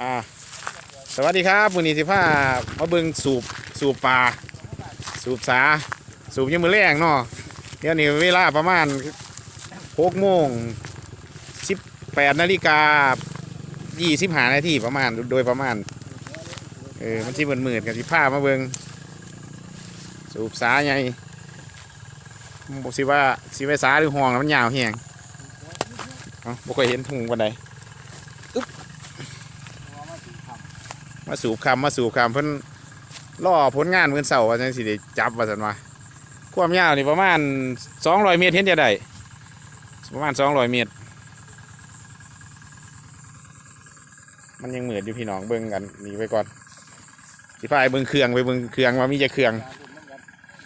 อ่าสวัสดีครับมือนี้สิพามาเบิงสูบสูบปลาสูบสาสูบยังมือแรงเนาะเดี๋ยวนี้เวลาประมาณหกโมงสิบแปดนาฬิกายี่สิบห้านาทีประมาณโดยประมาณเออมันสิเหมือนหมื่นกับสิพามาเบิงสูบสาไงบอกสิว่าสิไว้สาหรือห้องมันยาวแหงอ้าบ่เคยเห็นถุงวันใด มาสูบคำมาสูบคำเพิ่นล่อผลงานเพิ่นเสาว่าจังสิได้จับว่าซั่นว่าความยาวนี่ประมาณ200เมตรเห็นจะได้ประมาณ200เมตร มันยังเหมือนอยู่พี่น้องเบิ่งกันนี่ไปก่อนสิพาไปเบิ่งเครื่องไปเบิ่งเครื่องว่ามีจะเครื่อง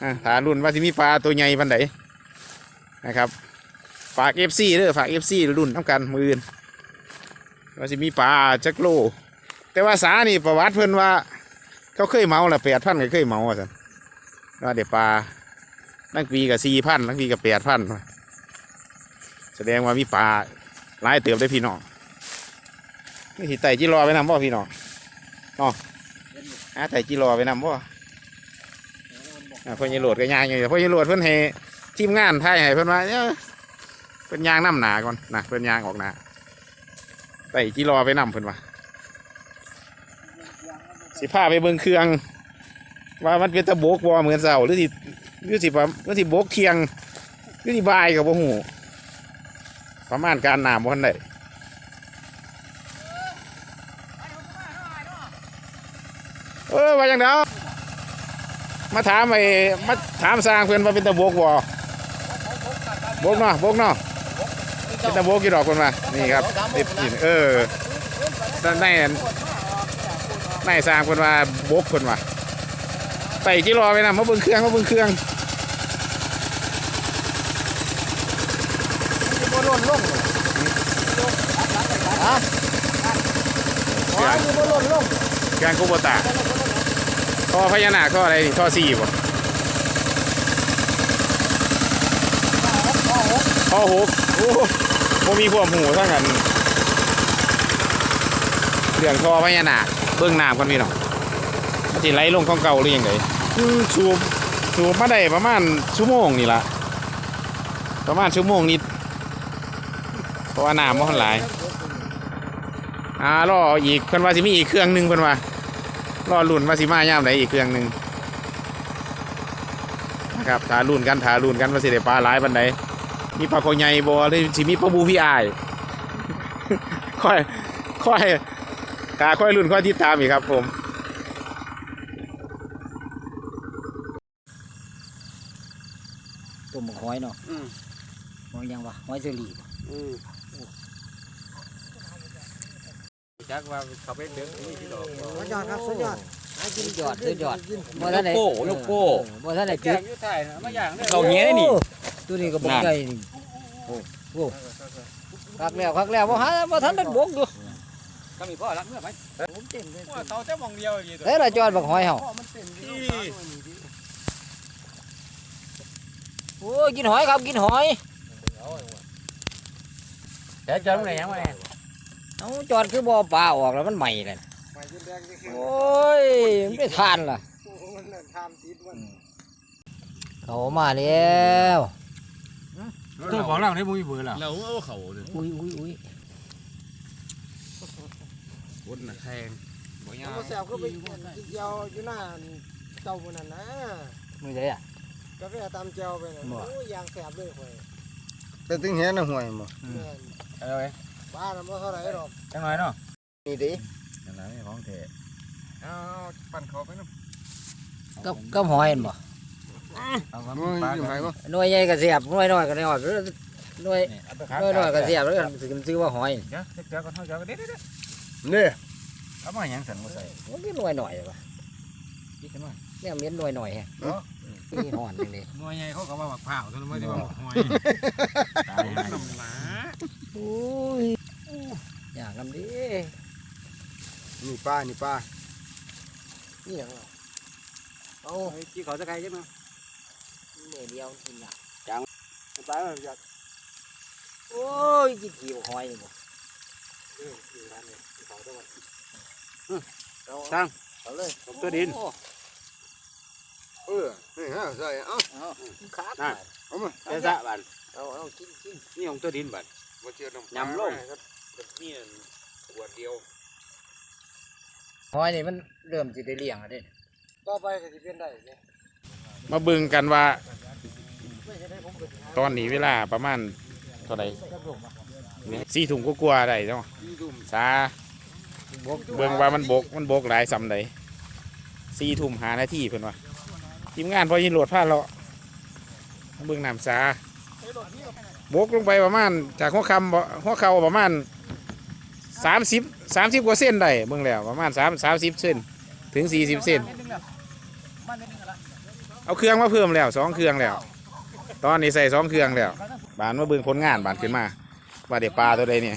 อะฐานรุ่นว่าสิมีปลาตัวใหญ่ปานใดนะครับฝาก FC เด้อฝาก FC รุ่นน้ำกันมืออื่นว่าสิมีปลาจักโล แต่ว่าสานี่ประวัติเพิ่อนว่า เขาเคยเมาละแปดพันก็เคยเมาสันว่าเดี๋ยวปลาตั้งปีกับสี่พันตั้งปีกับแปดพันแสดงว่ามีปลาหลายเติบได้พี่น้องนี่ไต่จีรอไปนำบ่พี่น้องเนาะหาไต่จีรอไปนำบ่อ่าเพิ่นยังโหลดก็ยางอยู่เพิ่นยังโหลดเพิ่อนให้ทีมงานถ่ายให้เพิ่อนว่าเนี่ยเพิ่นยางน้ำหนาก่อนนะเพิ่นยางออกหนาไต่จีรอไปนำเพิ่อนว่า สิพาไปเบิ่งเครื่อง ว่ามันเป็นตะโบกบ่เหมือนเสาหรือสิหรือสิว่าหรือสิโบกเคียงหรือสิบายกับบ่หูประมาณการน้ำบ่ทันได้เออว่าจังเดามาถามไอ้มาถามสร้างเพื่อนว่าเป็นตะโบกบ่โบกเนาะโบกเนาะเป็นตะโบกกี่ดอกคนมานี่ครับติดเออด้านใน นั้นนายสร้างคนว่าบกคนว่าใส่กิโลไปนะมาเบิ่งเครื่องมาเบิ่งเครื่องบ่ล่นลงฮะอ๋อนี่บ่ล่นลงเครื่องกุบตาท่อพญานาคท่ออะไรนี่ท่อสี่บ่ท่อหกโอ้โมมีพวกหูทั้งกันเรื่องท่อพญานาค เบิ่งน้ำกันพี่น้องมันสิไหลลงของเก่าหรือยังไงอืมสูบสูบมาได้ประมาณชั่วโมงนี่ละประมาณชั่วโมงนิดเพราะว่าน้ำมันหลายอ่ารออีกเพิ่นว่าสิมีอีกเครื่องหนึ่งเพิ่นว่ารอรุ่นว่าสิมาย่ามไหนอีกเครื่องหนึ่งนะครับถารุ่นกันถารุ่นกันว่าสิได้ปลาหลายปานใดมีปลาคอใหญ่บ่หรือสิมีปลาบูพี่อายค่อยค่อย ตาค่อยรุ่นค่อยติดตามอีกครับผมตุ่มหอยเนาะอืมหอยยังวะหอยเสลีอืมจักว่าเขาไปเดินนี่ที่ดอกสุดยอดครับสุดยอดสุดยอดสุดยอดบ่ทันได้โก้ลูกโก้เออบ่ทันได้แกจุดงอยู่ไทยนะมาอย่างนี้เขาเงี้ยนี่ตัวนี้ก็บ่ใหญ่นี่โอ้โหคักแล้วคักแล้วบ่หาบ่ทันได้บกอยู่ ก็มีพ่อรักเมื่อไหมผมเต็มเลยว่าเขาจะมองเดียวอยู่ตัวเฮ้ยละจอดบักหอยเฮาที่โอ้ยกินหอยครับกินหอยแต่จำไหนยังไงเอ้าจอดคือบ่เอาปลาออกแล้วมันใหม่เลยโอ้ยมันไม่ทานล่ะทำติดวันเขามาแล้วตัวของเราได้บุญเบื่อแล้วเราเอาเขาเลยอุ้ยอุ้ยอุ้ย วนน่ะแทงบ่ยาเขาแซวก็ไปกินเจียวอยู่หน้าเจ้าคนนั้นนะมือใดอะกาแฟตามเจียวไปน่ะบ่ โอ้ยยางแสบเลยข่อยแต่ถึงเห็นน่ะห่วยบ่แม่นเอาไว้บ้าน่ะบ่เท่าไหร่หรอกจังหน่อยเนาะนี่ดิจังหน่อยของแท้เอาปั่นเขาไปน้กับกับหอยเห็นบ่เอาำมึงอยู่ไหนบ่หน่วยใหญ่ก็เสียบหน่วยน้อยก็ได้ออกหน่วยหน่วยน้อยก็เสียบแล้วกันถึงซื้อว่าหอย เดี๋ยวเดี๋ยวก็เท่าเดี๋ยวก็เด็ดเด็ดนี่ เอามาอย่างสันมาใส่มันก็หน่วยหน่อยป่ะคิดกันว่าเนี่ยเมียนหน่วยหน่อยแฮะนี่ห่อนจังเลยหน่วยใหญ่เขาก็ว่าบักเผาตัวนั้นไม่ได้ว่าหอยตายน้ำหนาโอ้ยอยากนำดินี่ป้านี่ป้านี่หยังอะเอาที่เขาจะใครใช่ไหมเมื่อเดียวกินอะตายแล้วอยากโอ้ยกินขี้บ่หอยนี่บ่เออคือร้านนี้เขาต้อ งเอาเลยตัวดิน เออนี่ฮะใส่เอ้าขาดนั่นเอามาเจ้าซะบันเอาเอากินกินนี่ของตัวดินบันบ่เชื่อน้ำยำลงนี่ขวดเดียวหอยนี่มันเริ่มสิได้เลี้ยงแล้วเด้ต่อไปก็สิเป็นได้เนี่ยมาเบิ่งกันว่า ตอนนี้เวลาประมาณเท่าไหร่สี่ถุงก็กลัวาๆได้เนาะซา เบิ่งว่ามันบกมันบกหลายสำใดสี่ทุ่มหานาทีเพิ่นว่าทีมงานพอยินโหลดพลาดเลาะเบิ่งน้ำซาบกลงไปประมาณจากหัวคำหัวเข่าประมาณสามสิบสามสิบกว่าเส้นได้เบิ่งแล้วประมาณสามสามสิบเส้นถึงสี่สิบเส้น เอาเครื่องมาเพิ่มแล้วสองเครื่องแล้ว ตอนนี้ใส่สองเครื่องแล้วบานมาเบิ่งผลงานบานขึ้นมาว่าเดี๋ยวปลาตัวใดเนี่ย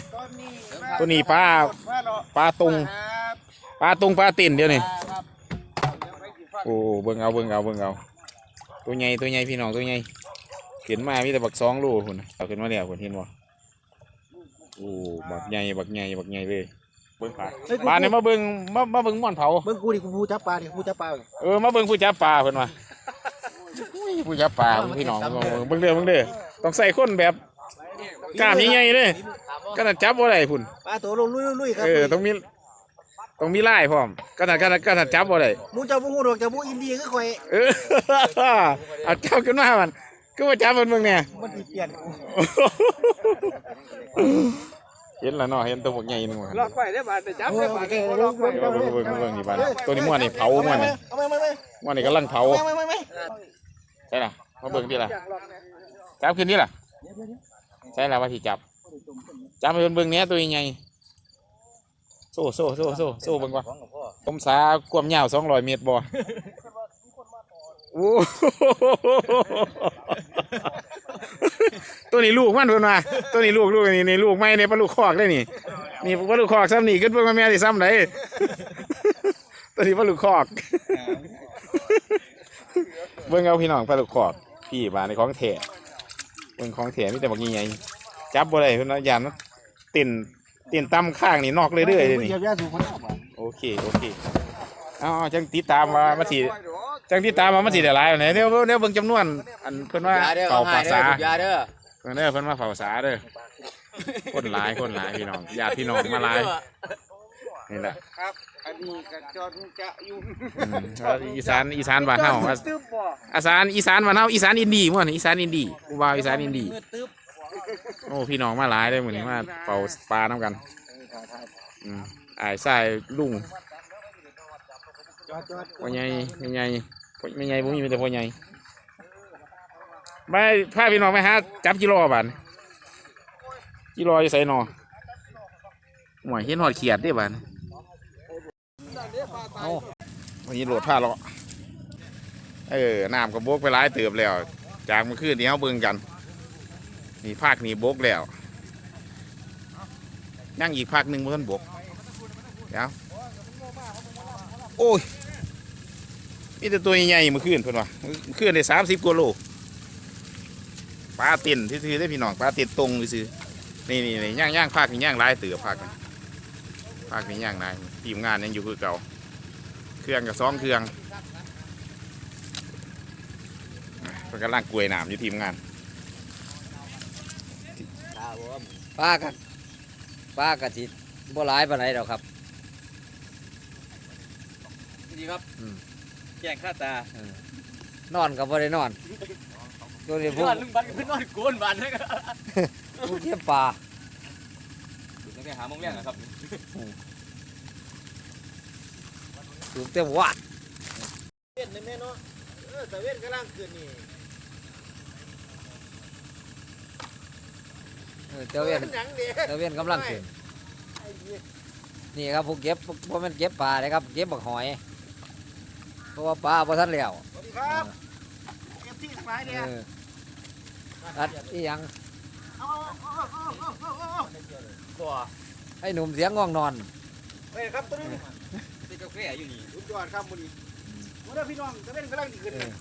ตัวนี้ปลาปลาตุงปลาตุงปลาติ่นเดี๋ยวนี้โอ้เบิ่งเอาเบิ่งเอาเบิ่งเอาตัวใหญ่ตัวใหญ่พี่น้องตัวใหญ่ขึ้นมามีแต่บักสองโลคุณเอาขึ้นมาแล้วคุณเห็นบ่โอ้บักใหญ่บักใหญ่บักใหญ่เลยเบิ่งปลาปลาเนี่ยมาเบิ่งมามาเบิ่งม่อนเผาเบิ่งกูดิกูผู้จับปลาดิกูจับปลาเออมาเบิ่งผู้จับปลาเพิ่นว่าอุ้ยผู้จับปลาพี่น้องเบิ่งเด้อเบิ่งเด้อต้องใส่คนแบบกล้ามใหญ่ๆเด้ ก็น่ะจับบ่ได้พุ่นปลาตัวลงลุยๆครับเออต้องมีต้องมีลายพร้อมก็น่ะก็น่ะก็น่ะจับบ่ได้หมูเจ้าบ่ฮู้ดอกเจ้าบ่อินดีคือข่อยเออเอาจับขึ้นมามันก็ว่าจับเพิ่นเบิ่งแน่มันสิเปลี่ยนกูเห็นแล้วเนาะเห็นตัวพวกใหญ่นึงว่าลอกไปได้บาดแต่จับโอได้เคบาดเบิ่งเบิ่งเออเบิ่งเบิ่งเบิ่งนี่บาดตัวนี้ม่วนนี่เผาม่วนนี่เอาไปไปม่วนนี่กำลังเผาไปไปไปใช่ล่ะมาเบิ่งดิล่ะจับขึ้นดิล่ะใช่ล่ะว่าสิจับ จับให้เพิ่นเบิ่งแหน่ตัวใหญ่โซ่โซ่โซ่โซ่โซ่เบิ่งว่าของกับพ่อผมสาความยาว200เมตรบ่โอ้ตัวนี้ลูกมันเพิ่นว่าตัวนี้ลูกลูกนี่นี่ลูกไม่เนี่ยปลาลูกคอกได้นี่ นี่ปลาลูกคอกซ้ำนี่ขึ้นเบิ่งว่าแม่สิซ้ำไดตัวนี้ปลาลูกคอก เบิ่งเอาพี่น้องปลาลูกคอก พี่บานในของแท้เบิ่งของแท้มีแต่บักใหญ่ๆจับบ่ได้เพิ่นว่ายานมัน ติ่นติ่นตำข้างนี่นอกเลยเด้อเด้นี่เยียวยาถูกคนออกมาโอเค โอเคเอาเอาจังติดตามว่ามันสิจังติดตามว่ามันสิได้หลายปานไหนเดี๋ยวเดี๋ยวเบิ่งจำนวน อันเพิ่นว่าอยาเด้อเฝ้าเอาให้ภาเด้อษาถูกยาเด้อเพิ่นเด้อเพิ่นมาเฝ้าภาษาเด้อคนหลายคนหลายพี่น้องญาติพี่น้องมาหลายนี่แหละครับอันนี้ก็จอดจะอยู่อืมแล้วอีสานอีสานบ้านเฮาอะตึ๊บบ่อีสานอีสานบ้านเฮาอีสานอินดี้ม่วนอีสานอินดี้กูว่าอีสานอินดี้ โอ้พี่น้องมาหลายเด้อมื้อนี้มาเฝ้าปลานํกันอืมอ้ายชายลุงจอดจอดพ่อใหญ่แม่ใหญ่พ่อแม่ใหญ่บ่มีมีแต่พ่อใหญ่ไปพาพี่น้องไปหาจับจิโร่บานจิโร่อยู่ไสนอหมวยเห็นหอดเขียดเด้บานเอาวันนี้โหลดผ้าเลาะเออน้ำก็บกไปหลายเติบแล้ว จากเมื่อคืนนี้เฮาเบิ่งกัน นี่ภาคนี้บกแล้วยังอีกภาคหนึ่งบ่ทันบกเดี๋ยวโอ้ยมีแต่ตัวใหญ่ๆเมื่อคืนเพิ่นว่าเมื่อนได้สามสิบกว่าโลปลาติ่นที่ๆได้พี่น้องปลาติ่นตรงซื่อนี่นี่นี่ย่างย่างภาคนี่ย่างหลายเตือภาคนี่ภาคนี่ย่างหลายทีมงานยังอยู่คือเก่าเครื่องกับสองเครื่องเพิ่นกำลังกลวยหน้ำอยู่ทีมงาน ปลากันปลากะสิบ่หลายปานใดดอกครับ ดีครับอืมแจ้งค่าตานอนก็บ่ได้นอนตัวนี้พวกนอนลุงบันขึ้นนอนโกนบันเลยครับผู้เทียบปลาตั้งแต่หาโมงแรกนะครับถูกเต็มวัดเว้นแม่เนาะเออแต่เว้นกำลังขึ้นนี่ เออเจ้าเวียนหยังเด้เจ้าเวียนกำลังขึ้นนี่ครับผู้เก็บพวกมันเก็บปลาเลยครับเก็บบักหอยเพราะว่าปลาบ่ทันแล้วสวัสดีครับเอฟที่ทั้งหลายเอเนี่ยออัดอีหยังเอาเอาเอาเอาเอาเอาเอาตัวไอ้หนุ่มเสียงง่วงนอนเฮ้ยครับตัวนี้ติดกาแฟอยู่นี่สุดยอดครับมื้อนี้มื้อนี้พี่น้องตะเว้นกำลังสิขึ้นเออ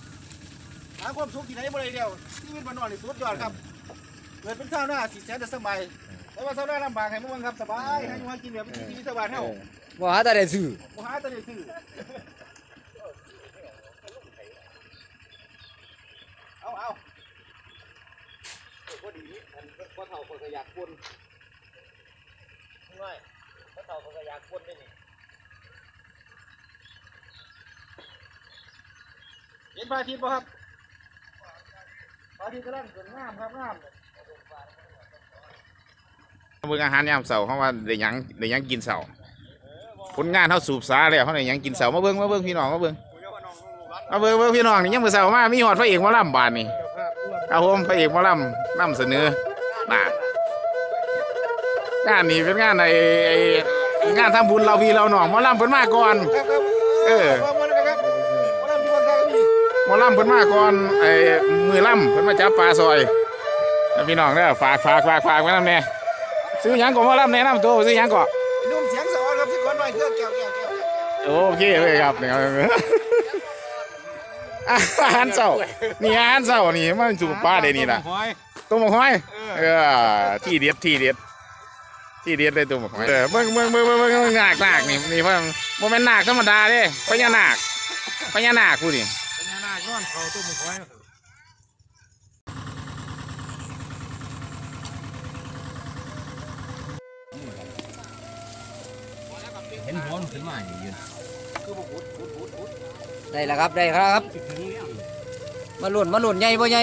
หาความสุขที่ไหนบ่ได้เดียวชีวิตบ้านนอกนี่สุดยอดครับ เกิดเป็นชาวนาสิแสนจะสบายแต่ว่าชาวนาลำบากให้มึงครับสบายให้อยู่ให้กินแบบวิถีชีวิตชาวบ้านเฮาเออบ่หาแต่ได้ซื้อบ่หาแต่ได้ซื้อเอาเอาพอดีอันพอเฒ่าคนก็อยากคนง่ายพอเฒ่าคนก็อยากคนได้นี่เห็นพระอาทิตย์ป่ะครับพระอาทิตย์กำลังสวยงามครับงามเบิ่งอาหารยามเช้าเขาว่าได้หยังได้หยังกินเช้าผลงานเขาสูบสาแล้วเขาได้หยังกินเช้ามาเบิ่งมาเบิ่งพี่น้องมาเบิ่งมาเบิ่งเบิ่งพี่น้องนี่ยังมือเช้ามามีฮอดพระเอกหมอลำบาดนี่ครับผมพระเอกหมอลำนำเสนอน่ะงานนี้เป็นงานไอ้ไอ้งานทำบุญเราพี่เราหนองหมอลำเพิ่นมาก่อน เออมาเลยครับมาเริ่มที่วันแรกครับพี่หมอลำเพิ่นมาก่อนไอ้มือลำเพิ่นมาจับปลาซอย พี่น้องเด้อฝากฝากฝากฝากไว้นำแน่ซื้อหยังก็หมอลำแนะนำตัวซื้อหยังก็นุ่มเสียงสวรรค์ครับที่คนหน่อยเครื่องแก้วแก้วแก้วแก้วโอเคเลยครับเนี่ยอาหารเช้านี่อาหารเช้านี่มันสูบปลาได้นี่ล่ะหอยต้มหมกหอยเออที่เด็ดที่เด็ดที่เด็ดเลยต้มหมกหอยเออเบิ่งเบิ่งเบิ่งเบิ่งเบิ่งนาคนาคนี่นี่เพิ่นบ่แม่นนาคธรรมดาเด้พญานาคพญานาคผู้นี่เป็นหน้าก้อนเขาต้มหอย ขึ้นมาอย่างยืนได้แล้วครับได้ครับ มาหล่นมาหล่นใหญ่บ่ใหญ่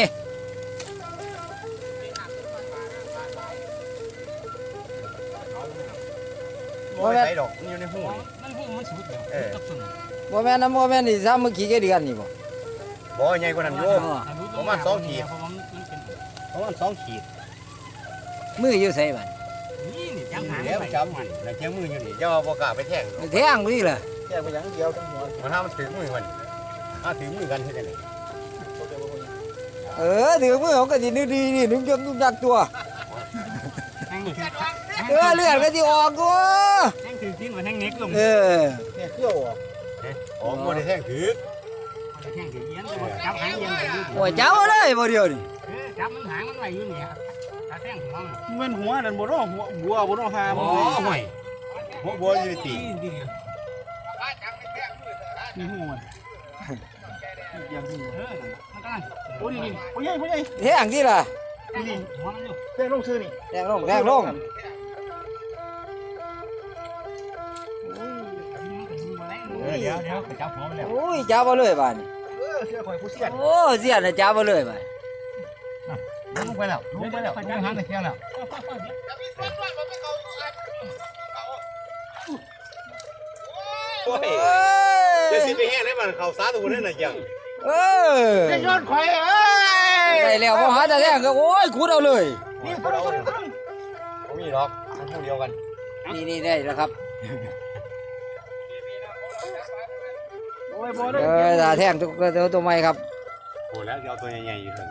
บ่ได้ใส่ดอกมันอยู่ในหูนี่มันพวกมันสุดแล้วเออกับสุดบ่แม่นนะบ่แม่นนี่ซ้ำเมื่อกี้แค่เดือนนี่บ่บ่ใหญ่กว่านั้นโยมประมาณสองขีดเพราะว่ามันเป็นเพราะมันสองขีดมืออยู่ไสบัดนี่ นี่จังหางแล้วจำแล้วเจ้ามืออยู่นี่เจ้าบ่กล้าไปแทงแทงนี่ล่ะแก้วไปอย่างเดียวทั้งหัวมันถ้ามันถึงมือมันถ้าถึงมือกันเฮ็ดจังได๋เออถือมือเขาก็สินึกดีนี่นึกจักนึกจักตัวแทงถือเออเลือดก็สิออกตัวแทงถือทิ้งมาแทงเน็กลงเออเนี่ยเครื่องออกอ๋อบ่ได้แทงถึกแทงถือเอี้ยนจับหางเอี้ยนไปอยู่โอ้ยเจ้าเลยบ่เดียวนี่เออจับมันหางมันไว้อยู่เนี่ยถ้า แทงหัวมันมันหัวนั่นบ่เนาะหัวบัวบ่เนาะหาอ๋บ่อห่วยหัวบัวอยู่ในตีนดีมีหัวอย่างนี้เออมันก็โอ้นี่นี่โอ้ยใหญ่โอ้ยใหญ่แทงที่ล่ะนี่หัวมันอยู่แป้งลงซื้อนี่แทงลงแทงลงเออเดี๋ยวเดี๋ยวไปจับหัวมันแล้ว โอ้ยเจ้าบ่เลยบัดนี้เออเสื้อข่อยผู้เสียน โอ้เสียน่ะเจ้าบ่เลยบัด ลงไปแล้วลงไปแล้วลงหางตะเคียนแล้วโอ้ยเอ้เดี๋ยวยสิไปแห้งได้มันเข้าสาตัวนั้นน่ะยังเออไอ้ยอดข่อยเอ้ยได้แล้วบ่หาแต่แทงก็โอ้ยขุดเอาเลยนี่คนละคนละคนบ่มีหรอกมันคู่เดียวกัน นี่นี่ได้แล้วครับโอ้ยบ่ได้เออตาแทงตัวตัวตัวใหม่ครับโหแล้วเดี๋ยวเอาตัวใหญ่ๆอยู่ถึง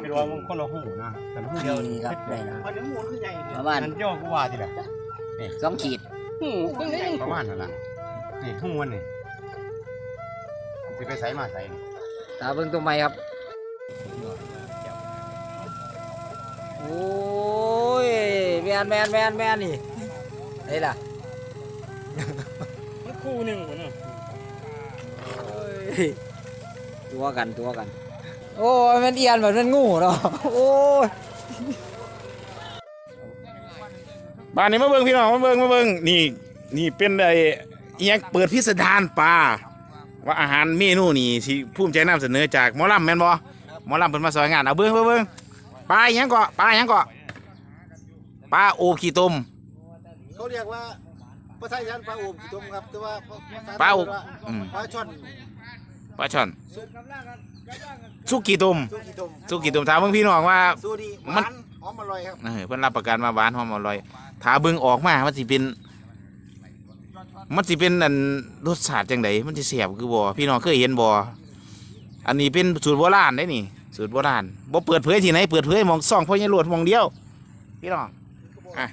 ไม่รู้ว่ามันคนละหูนะแต่หูเดียวนี่ครับได้แล้วมันยังหมุนคือใหญ่ประมาณนั่นเจ้ากูว่าทีละสองขีดประมาณนั่นล่ะนี่หูมันนี่มันสิไปใส่มาใส่นี่ตาเบิ่งตัวใหม่ครับโอ้ยแมนแมนแมนแมนนี่ไอ้ล่ะมันคู่หนึ่งคนน่ะโอ้ยตัวกันตัวกัน โอ้ยมันเอียนแบบมันงูเนาะโอ้ยบ้านนี้มาเบิ่งพี่น้องมาเบิ่งมาเบิ่งนี่นี่เป็นไอ้อิหยังเปิดพิสดารปลาว่าอาหารเมนูนี่ที่ภูมิใจนำเสนอจากหมอลำแม่นบ่หมอลำเพิ่นมาซอยงานเอาเบิ่งเบิ่งเบิ่งปลาอิหยังเกาะปลาอิหยังเกาะปลาโอขี้ต้มเขาเรียกว่าภาษาอีสานปลาโอบขี้ต้มครับแต่ว่าปลาโอบว่าอืมปลาช่อนปลาช่อน สุกี้ต้มสุกี้ต้มสุกี้ต้มถามเบิ่งพี่น้องว่า สูดีหมัวาน นหอมอร่อยครับ เออเพิ่นรับประกันมาหวานหอมอร่อยถ้าเบิ่งออกมามันสิเป็น มันสิเป็นอันรสชาติจังไดมันสิแซ่บคือบ่พี่น้องเคยเห็นบ่อันนี้เป็นสูตรโบราณได้นี่ สูตรโบราณบ่เปิดเผยที่ไหนเปิดเผยหมองซ่องพ่อใหญ่โลดหมองเดียว พี่น้องอะ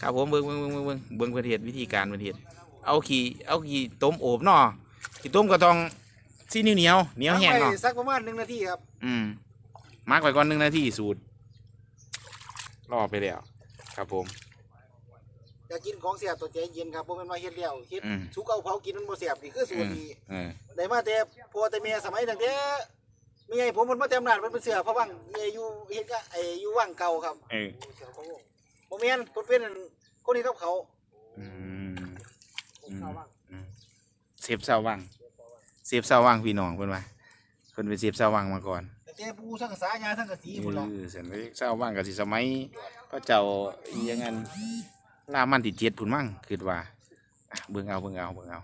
ครับผมเบิ่งเบิ่งเบิ่งเบิ่งเบิ่งเบิ่งเพิ่นเฮ็ดวิธีการเพิ่นเฮ็ดเอาขี้เอาขี้ต้มโอบเนาะขี้ต้มก็ต้อง ซีเหนียวๆเหนียวแห้งทำไปเนาะสักประมาณหนึ่งนาทีครับ อืมมาร์กไว้ก่อนหนึ่งนาทีสูตรรอไปแล้วครับผมแต่อยากกินของเสียบตัวใจเย็นครับบ่แม่นว่าเฮ็ดแล้วเฮ็ดอืมสุกเอาเผากินมันบ่เสียบนี่คือสูตรนี้เออได้มาแต่พ่อแต่แม่สมัยตั้งแต่มีไงผมมันมาเต็มอำนาจมันเป็นเสือพระวังมีอายุเฮ็ดก็ไอ้อยู่วังเก่าครับเออบ่แม่นเพิ่นเป็นคนนี้กับเขาอืมอืมอืมเซฟเสาวัง เซฟเสาวังพี่น้องเพิ่นว่าเพิ่นเป็นเซฟเสาวังมาก่อนแต่แต่ปูสังกะสายาสังกะสีเอพุ่นล่ะอเส้นไปเสาวังก็สิสมัยพระเจ้าอีหยังงั้นรามันที่เจ็ดพุ่นมั่งคิดว่าอะเบิ่งเอาเบิ่งเอาเบิ่งเอา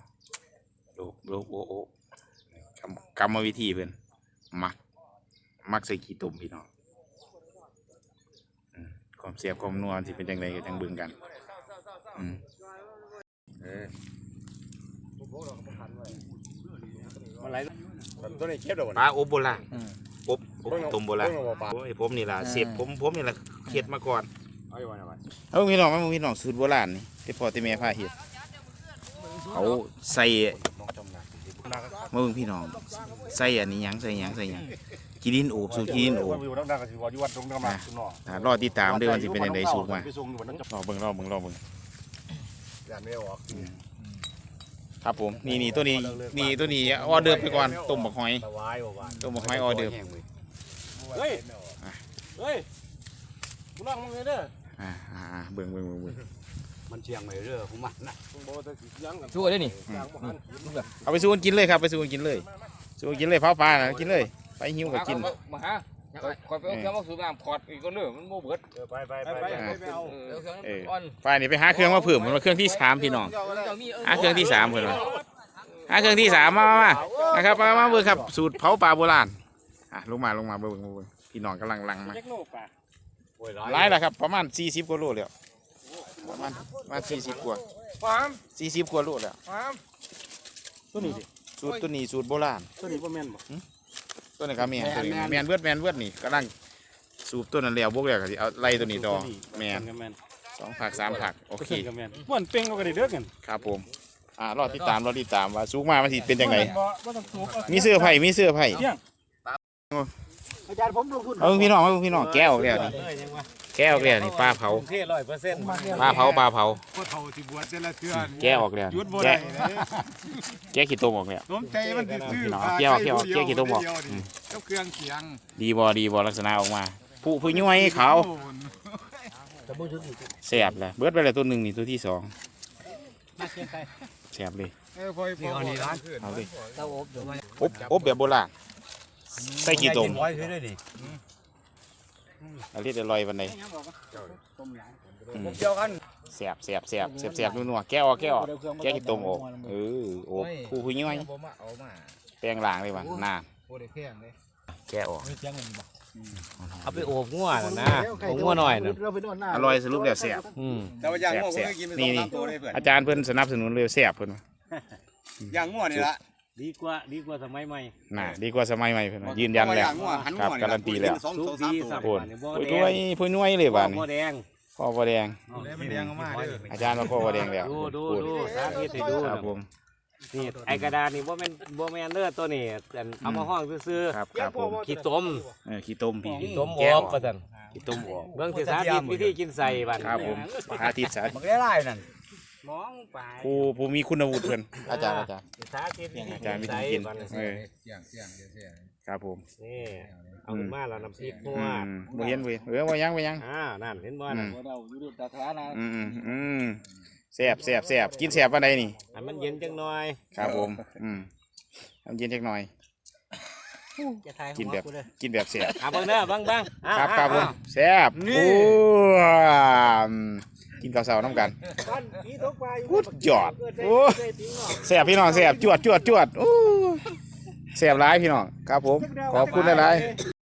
ลูกลูกโอ้โอ้กรรมกรรมวิธีเพิ่นมัก มักใส่ขี้ตุ่มพี่น้องอืมความเสียบความนัวสิเป็นจังไดก็จังเบิ่งกันอืมเออมั นไหลตัวนี้เก็บดอกปลาอบโบราณอบอบตุ่มโบราณเบิ่งเอาบ่ปลาโอ้ยผมนี่ล่ะเสียบผมผมนี่ล่ะเฮ็ดมาก่อนเอาไว้เอาไว้เอาพี่น้องมาพี่น้องสูตรโบราณนี่ที่พ่อที่แม่พาเฮ็ดเขาใส่มาเบิ่งพี่น้องใส่อันนี้หยังใส่หยังใส่หยังกินดินโอบสูตรกินดินโอบอยู่ดังๆก็สิว่าอยู่วัดตรงนั้นมาสุนออ่ารอติดตามเด้วยว่าสิเป็นจังไดสูตรมาไปส่งอยู่วันนั้นจะรอเบิ่งรอเบิ่งรอเบิ่งย่านไม่ออก ครับผมนี่นี่ตัวนี้นี่ตัวนี้ออเดิร์ฟไปก่อนต้มบักหอยสบายบ่ว่าต้มบักหอยออเดิร์ฟเฮ้ยเฮ้ยกูนั่งมึงไงเด้ออ่าอ่าอ่าเบิ่งเบิ่งเบิ่งเบิ่งมันเชียงใหม่เด้อผมมันนะมึงบอกว่าจะสิยังกันช่วยได้นี่ยังบ่หันเอาไปสู้กันกินเลยครับไปสู้กันกินเลยสู้กันกินเลยเผาปลาน่ะกินเลย ไปหิวก็กินมาฮะ คอยไปเอาเครื่องมาสูบน้ำขอดอีกก็เนื้อมันโมเบิดเออไปไปไปไปไปไปไปเอาเออเอาเครื่องเอออ่อนปลานี่ไปหาเครื่องมาเพิ่มมันมาเครื่องที่สามพี่น้องหาเครื่องที่สามเพิ่นว่าหาเครื่องที่สามมามามานะครับมามาเบิ่งครับสูตรเผาปลาโบราณอะลงมาลงมาเบิ่งเบิ่งเบิ่งพี่น้องกำลังลังมาเล็กโลกป่ะโอ้ยหลายแล้วครับประมาณ40กว่าโลแล้วประมาณประมาณ40กว่าฟาร์ม40กว่าโลแล้วฟาร์มตัวนี้ดิสูตรตัวนี้สูตรโบราณตัวนี้บ่แม่นบ่ ตัวนี้ครับแม่นตัวนี้แม่นเบิดแม่นเบิดนี่กำลังสูบตัวนั้นแล้วบวกแล้วก็สิเอาไล่ตัวนี้ต่อแม่นแม่นสองผักสามผักโอเคก็แม่นม่วนเป้งก็ได้เด้อกันครับผมอ่ารอติดตามรอติดตามว่าสูงมามันสิเป็นจังไดบ่บ่ต้องสูบเอามีเสื้อไผ่มีเสื้อไผ่อาจารย์ผมลงทุนเอาเบิ่งพี่น้องเอาเบิ่งพี่น้องแก้วออกแล้วนี่ แก้วออกแล้วนี่ปลาเผาโอเค100%ปลาเผาปลาเผา พ่อเฒ่าสิบวชแต่ละเทื่อแก้วออกแล้วหยุดบ่แก้ได้เลยแก้ขี้ต้มออกแล้ว สมใจมันสิซื้อพี่น้องเกี่ยวเกี่ยวเกี่ยวกี่ตัวบอกอืมกับเครื่องเคียงดีบ่ดีบ่ลักษณะออกมา ผู้ผู้ย่อยเขาวแสบเลยเบิดไปเลยตัวหนึ่งนี่ตัวที่สองแสบเลย เออพอยพอนี่ร้านเอาเลยเต้าอบเดี๋ยวมาอบอบแบบโบราณใส่กี่ต้มร้อยคือได้ดิ อันนี้จะลอยวันใดเกี่ยวกันแสบแสบแสบแสบแสบนัวๆแก้วออกแก้วออกแก้กี่ต้มออกเออโอบผู้ผู้ย่อยบ่มาเอามาแปลงล่างเลยว่ะน่าบ่ได้แข้งเลยแก้ออกเอาไปโอบงัวน่ะนะโอบงัวหน่อยน่ะเราไปนอนหน้าอร่อยสรุปแล้วแสบอืมแต่ว่าย่างแซ่บง่วงแซ่บก็กินไปนี่สองนี่สามตัวเลยเพื่อนอาจารย์เพิ่นสนับสนุนเลยแสบเพิ่นว่าย่างง่วงนี่ละ ดีกว่าดีกว่าสมัยใหม่น่ะดีกว่าสมัยใหม่เพิ่นว่ายืนยันแล้วย่างง่วงหันครับง่วงการันตีแล้ว สองสองสามตัวโอนผู้ย่อยผู้ย่อยเลยบ้านพ่อนี้แดงพ่อบ่แดงแล้วมันแดงออกมาเด้ออาจารย์ว่าพ่อบ่แดงแล้วดูดูพูดูสาธิตให้ดูครับผมนี่ไอกระดานนี่บ่แม่นบ่แม่นเด้อตัวนี้อันเอามาห้องซื่อครับครับผมๆขี้ต้มเออขี้ต้มพี่ขี้ต้มอแก้อวกว่าซั่นขี้ต้มออกเบิ่งสิสาธิตวิธีกินใส่บัดครับผมสาธิตสาธิตมันได้ไล่นั่น มองไปผู้ผู้มีคุณวุฒิเพิ่นอาจารย์อาจารย์ สาธิตวิธีอาจารย์วิใส่ธีกินบัดเออ เสียงเสียงเสียงเสียงครับผมนี่เอาขึ้นมาแล้วน้ำพริกนัวอืมบ่เห็นบ่เห็นเออบ่ยังบ่ยัง อ่านั่นเห็นบ่อืน่ะมเราอยู่ในตาทานะอืมอืมอืมแซ่บแซ่บแซ่บกินแซ่บปานใดนี่ อันมันเย็นจังหน่อยครับผม อืมน้ำเย็นจักหน่อย จะทายกินแบบหัวเลยกินแบบแซ่บอะเบิ่งเด้อเบิ่งเบิ่งอะครับครับผมอะแซ่บโอ้ม กินข้าวเช้าน้ำกันบ้านผีตกปลาอยู่พูดยอดโอ้แซ่บพี่น้องแซ่บจวดจวดจวดโอ้แซ่บหลายพี่น้องครับผม ขอบคุณหลายๆ